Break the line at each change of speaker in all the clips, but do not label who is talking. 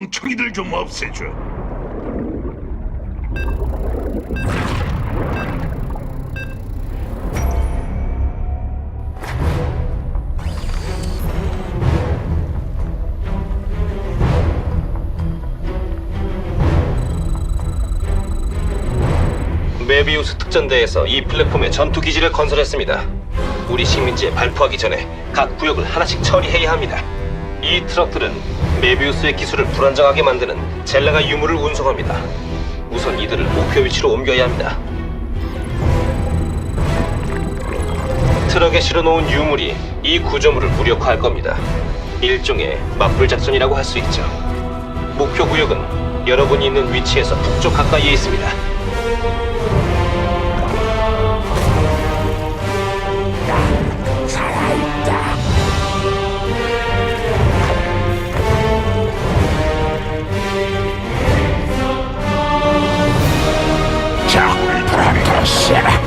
멍청이들 좀 없애줘.
메비우스 특전대에서 이 플랫폼에 전투 기지를 건설했습니다. 우리 식민지에 발포하기 전에 각 구역을 하나씩 처리해야 합니다. 이 트럭들은 메비우스의 기술을 불안정하게 만드는 젤라가 유물을 운송합니다. 우선 이들을 목표 위치로 옮겨야 합니다. 트럭에 실어놓은 유물이 이 구조물을 무력화할 겁니다. 일종의 맞불 작전이라고 할 수 있죠. 목표 구역은 여러분이 있는 위치에서 북쪽 가까이에 있습니다.
Yeah.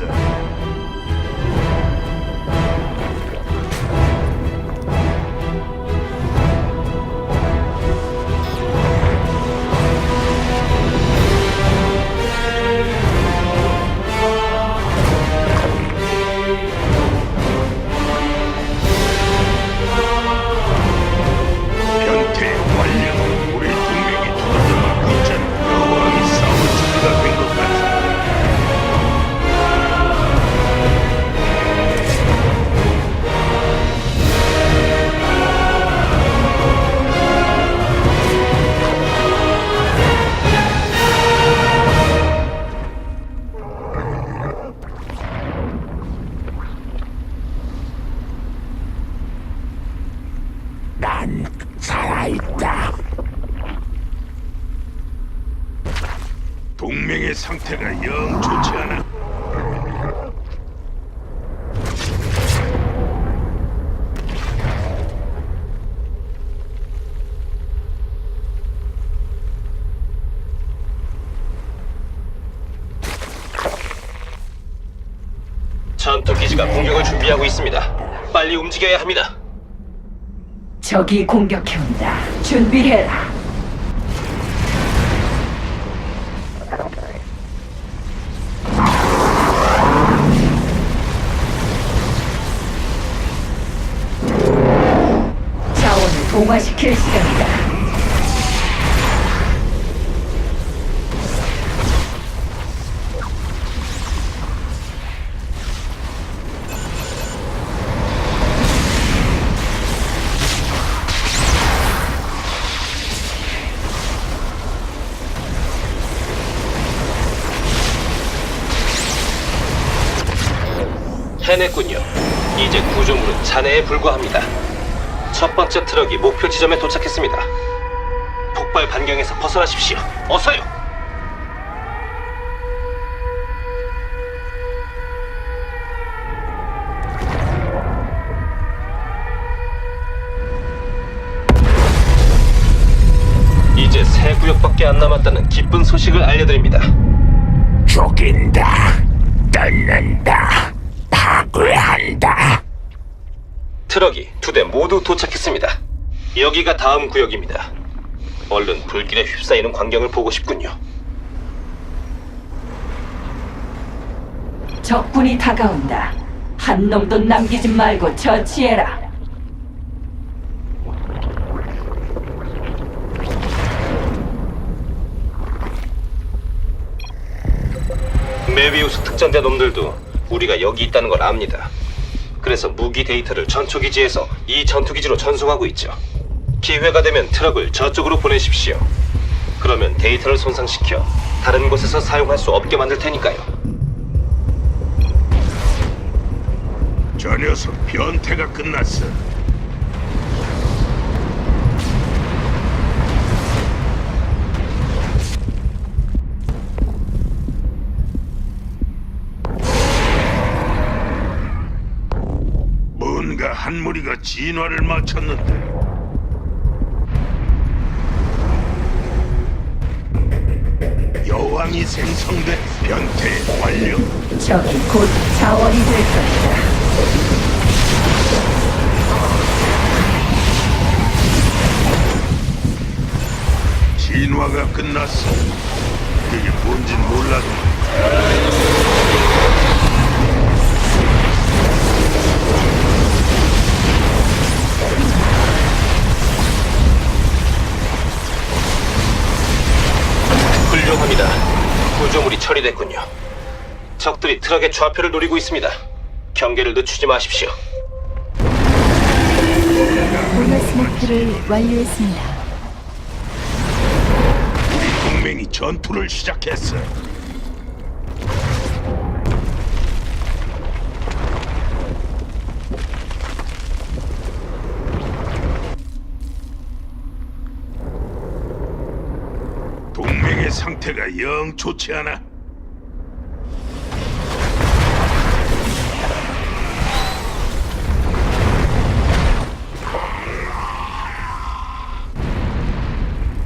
시
있다
동맹의 상태가 영 좋지 않아.
전투 기지가 공격을 준비하고 있습니다. 빨리 움직여야 합니다.
적이 공격해온다. 준비해라. 자원을 동화시킬 시간
해냈군요. 이제 구조물은 잔해에 불과합니다. 첫 번째 트럭이 목표 지점에 도착했습니다. 폭발 반경에서 벗어나십시오. 어서요. 이제 세 구역밖에 안 남았다는 기쁜 소식을 알려드립니다.
죽인다 뜯는다 파괴한다
트럭이 두 대 모두 도착했습니다. 여기가 다음 구역입니다. 얼른 불길에 휩싸이는 광경을 보고 싶군요.
적군이 다가온다. 한 놈도 남기지 말고 처치해라.
메비우스 특전대 놈들도 우리가 여기 있다는 걸 압니다. 그래서 무기 데이터를 전투기지에서 이 전투기지로 전송하고 있죠. 기회가 되면 트럭을 저쪽으로 보내십시오. 그러면 데이터를 손상시켜 다른 곳에서 사용할 수 없게 만들 테니까요.
저 녀석 변태가 끝났어. 한 무리가 진화를 마쳤는데 여왕이 생성된 변태 완료.
적이 곧 자원이 될 것이다.
진화가 끝났어. 그게 뭔진 몰라도
적들이 트럭의 좌표를 노리고 있습니다. 경계를 늦추지 마십시오.
보너스 목표를 완료했습니다.
우리 동맹이 전투를 시작했어. 동맹의 상태가 영 좋지 않아.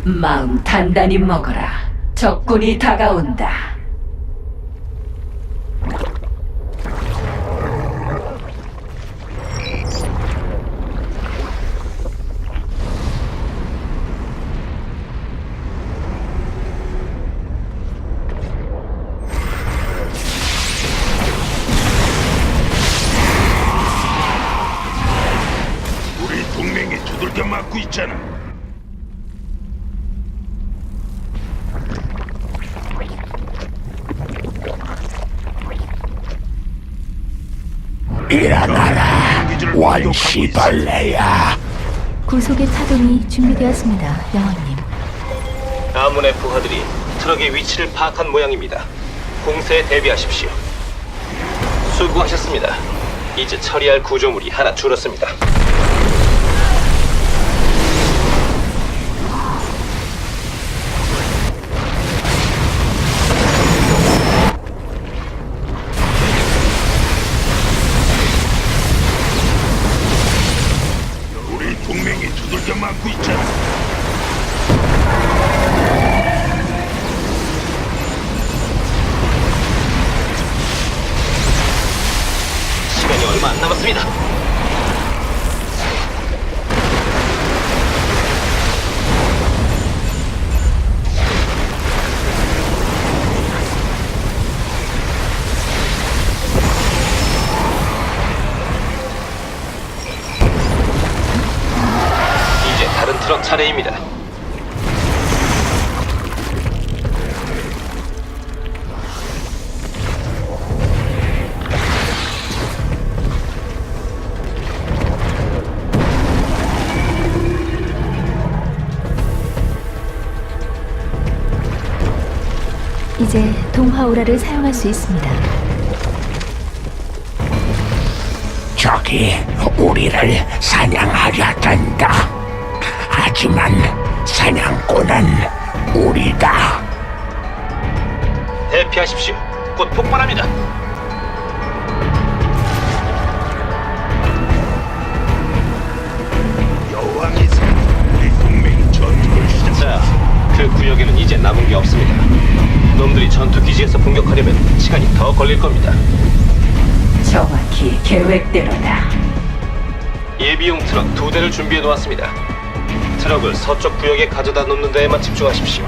마음 단단히 먹어라. 적군이 다가온다.
있어. 원시벌레야
구속의 파동이 준비되었습니다, 여왕님.
아문의 부하들이 트럭의 위치를 파악한 모양입니다. 공세에 대비하십시오. 수고하셨습니다. 이제 처리할 구조물이 하나 줄었습니다.
맞고 있잖아.
이제
동화오라를 사용할 수 있습니다.
적이 우리를 사냥하려 든다 하지만 사냥꾼은 우리다
대피하십시오. 곧 폭발합니다. 그 구역에는 이제 남은 게 없습니다. 놈들이 전투 기지에서 공격하려면 시간이 더 걸릴 겁니다.
정확히 계획대로다.
예비용 트럭 두 대를 준비해 놓았습니다. 트럭을 서쪽 구역에 가져다 놓는 데에만 집중하십시오.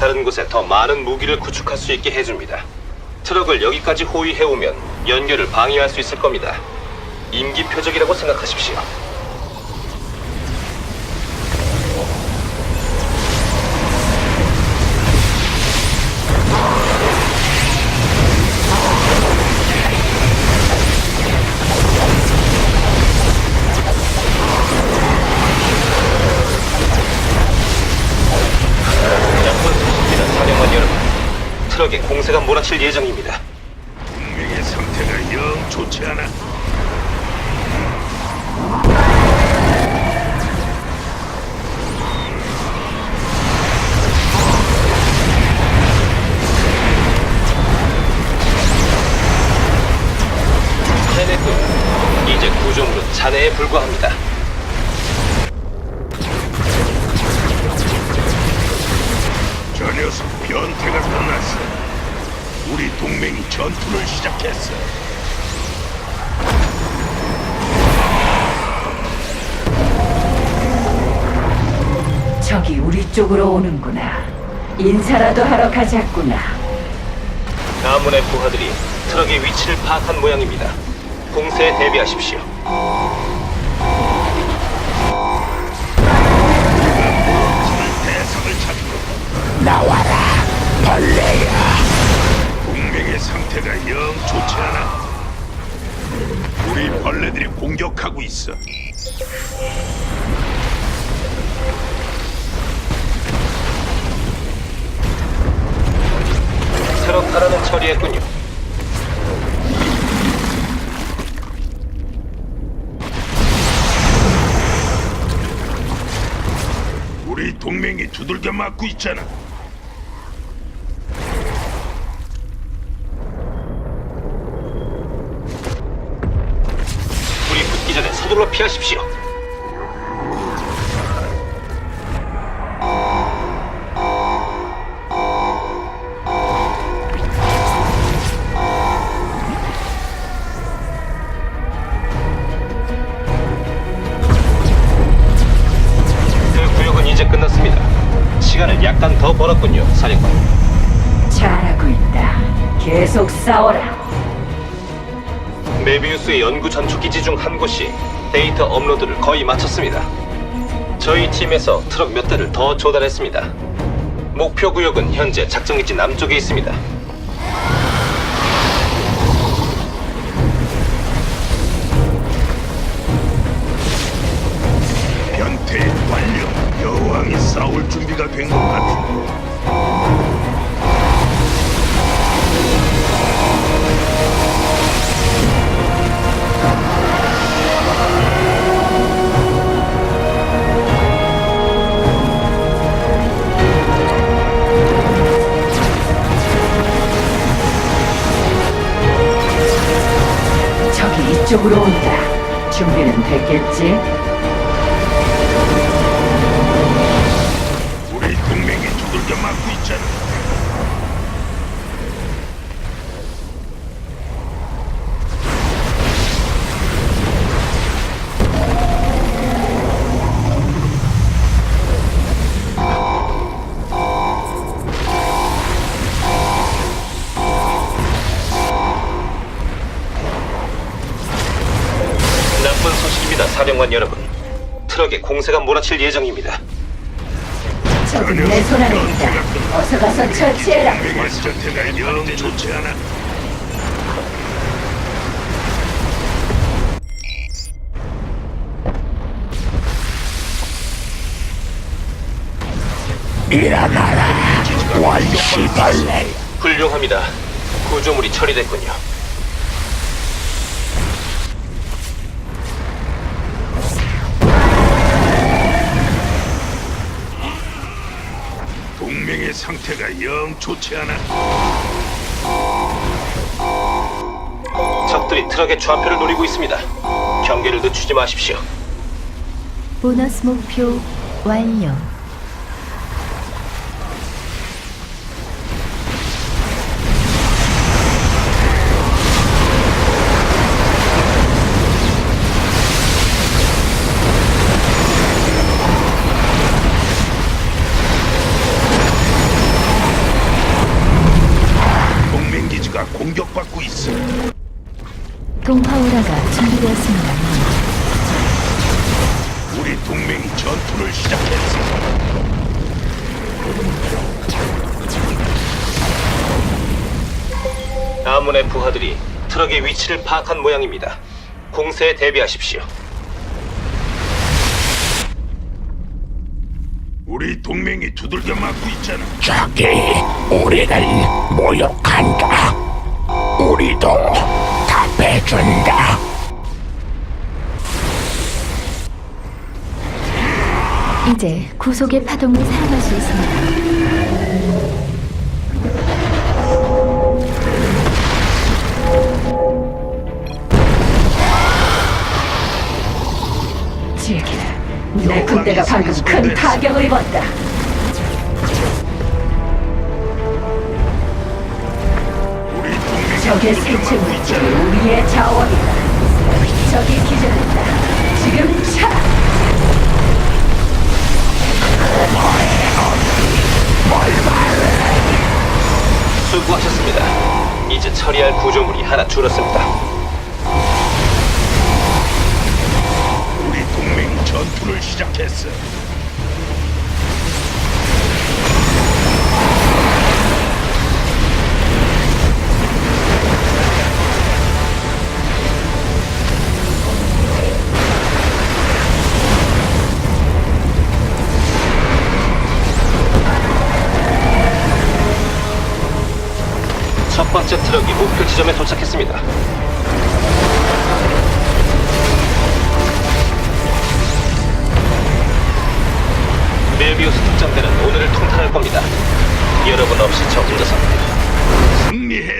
다른 곳에 더 많은 무기를 구축할 수 있게 해줍니다. 트럭을 여기까지 호위해 오면 연결을 방해할 수 있을 겁니다. 임기 표적이라고 생각하십시오. 공세가 몰아칠 예정입니다.
동맹의 상태가 영 좋지 않아.
해냈군. 이제 구조물은 잔해에 불과합니다.
전투를 시작했어.
적이 우리 쪽으로 오는구나. 인사라도 하러 가자꾸나.
아문의 부하들이 트럭의 위치를 파악한 모양입니다. 공세에 대비하십시오.
나와라 벌레야
상태가 영 좋지 않아. 우리 벌레들이 공격하고 있어.
트럭 하나는 처리했군요.
우리 동맹이 두들겨 맞고 있잖아.
서둘러 피하십시오. 그 구역은 이제 끝났습니다. 시간을 약간 더 벌었군요, 사령관.
잘하고 있다. 계속 싸워라.
메비우스의 연구 전초 기지 중 한 곳이 데이터 업로드를 거의 마쳤습니다. 저희 팀에서 트럭 몇 대를 더 조달했습니다. 목표 구역은 현재 작전기지 남쪽에 있습니다.
변태 완료. 여왕이 싸울 준비가 된 것 같아.
이 이쪽으로 온다. 준비는 됐겠지?
우리 동맹이 두들겨 맞고 있잖아.
사령관 여러분. 트럭에 공세가 몰아칠 예정입니다.
적은 내손 안에 있다. 어서 가서 처치해라.
영 좋지 않아.
일어나라 원시벌레
훌륭합니다. 구조물이 처리됐군요.
상태가 영 좋지 않아.
적들이 트럭의 좌표를 노리고 있습니다. 경계를 늦추지 마십시오.
보너스 목표 완료. 동화오라가 준비되었습니다.
우리 동맹이 전투를 시작했어.
아문의 부하들이 트럭의 위치를 파악한 모양입니다. 공세에 대비하십시오.
우리 동맹이 두들겨 맞고 있잖아.
저기 우리를 모욕한다. 우리도 답해준다.
이제 구속의 파동을 사용할 수 있습니다.
내 군대가 방금 큰 타격을 입었다. 적의 생체 물질이. 우리의 자원이다. 적이 기절했다. 지금 차!
수고하셨습니다. 이제 처리할 구조물이 하나 줄었습니다.
우리 동맹이 전투를 시작했어.
트럭이 목표 지점에 도착했습니다. 멜비우스 특전대는 오늘을 통탄할 겁니다. 여러분 없이 저질러서 승리해.